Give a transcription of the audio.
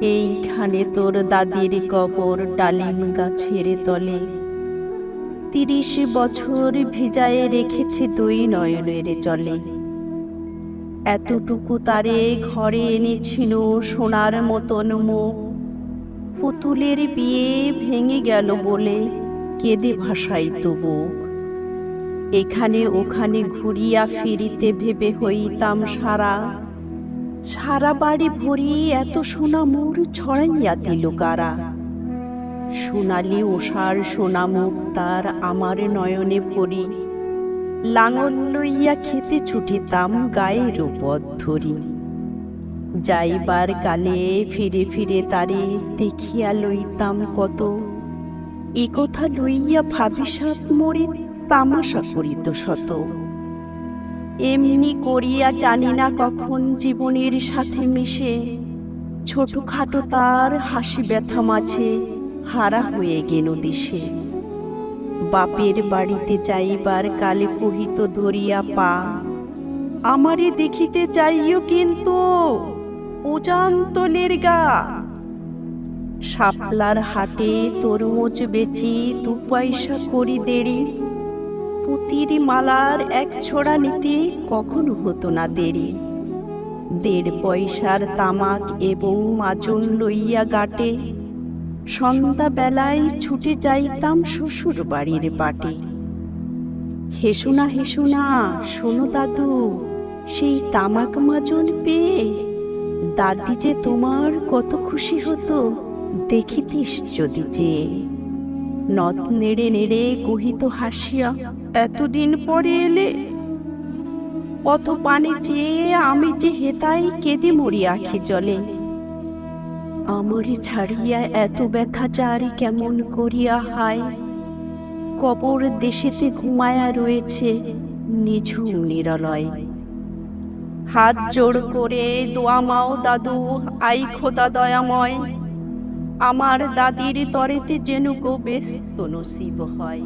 এইখানে তোর দাদির কবর ডালিম গাছের তলে। তিরিশ বছর ভিজায়ে রেখেছে দুই নয়নের জলে। এতটুকু তারে ঘরে এনেছিল সোনার মতন মুখ। পুতুলের বিয়ে ভেঙে গেল বলে কেঁদে ভাসাই বুক। এখানে ওখানে ঘুরিয়া ফিরিতে ভেবে হইতাম সারা। সারা বাড়ি ভরি এত সোনা মোর ছড়াইয়া দিল কারা সোনালি ওষার সোনা মুখ তার আমার নয়নে পড়ি। লাঙল লইয়া খেতে ছুটিতাম গায়ের পথ ধরি। যাইবার কালে ফিরে ফিরে তারে দেখিয়া লইতাম কত। এ কথা লইয়া ভাবিসাত মরে তামাশা করিত শত। এমনি করিয়া জানি না কখন জীবনের সাথে মিশে। ছোটখাটো তার হাসি ব্যথা মাঝে হারা হয়ে গেল দিশে। বাপের বাড়িতে যাইবার কালে কহিত, ধরিয়া পা, আমারে দেখিতে চাইও কিন্তু উজান্তলের গা। শাপলার হাটে তরমুজ বেচি, দু পয়সা করি দেরি পুতির মালার এক ছোড়া নিতে কখনো হতো না দেরি। দেড় পয়সার তামাক এবং মাজন লইয়া গাটে। সন্ধ্যা বেলায় ছুটে যাইতাম শ্বশুর বাড়ির বাটে। হেসো না হেসো না শোনো দাদু, সেই তামাক মাজন পেয়ে দাদি যে তোমার কত খুশি হতো, দেখিতিস যদি যে। নদ নেড়ে নেড়ে কহিত হাসিয়া, এতদিন পরে এলে কত পানে চেয়ে আমি যে হেতাই কেঁদে মরি আখি জলে। আমরি ছাড়িয়া এত ব্যথা চারি কেমন করিয়া হায়। কবর দেশেতে ঘুমায়া রয়েছে নিঝুম নিরলয়। হাত জোড় করে দোয়া মাও দাদু আই খোদা দয়াময়। আমার দাদির তরেতে যেন গো ব্যস্ত নসিব হয়।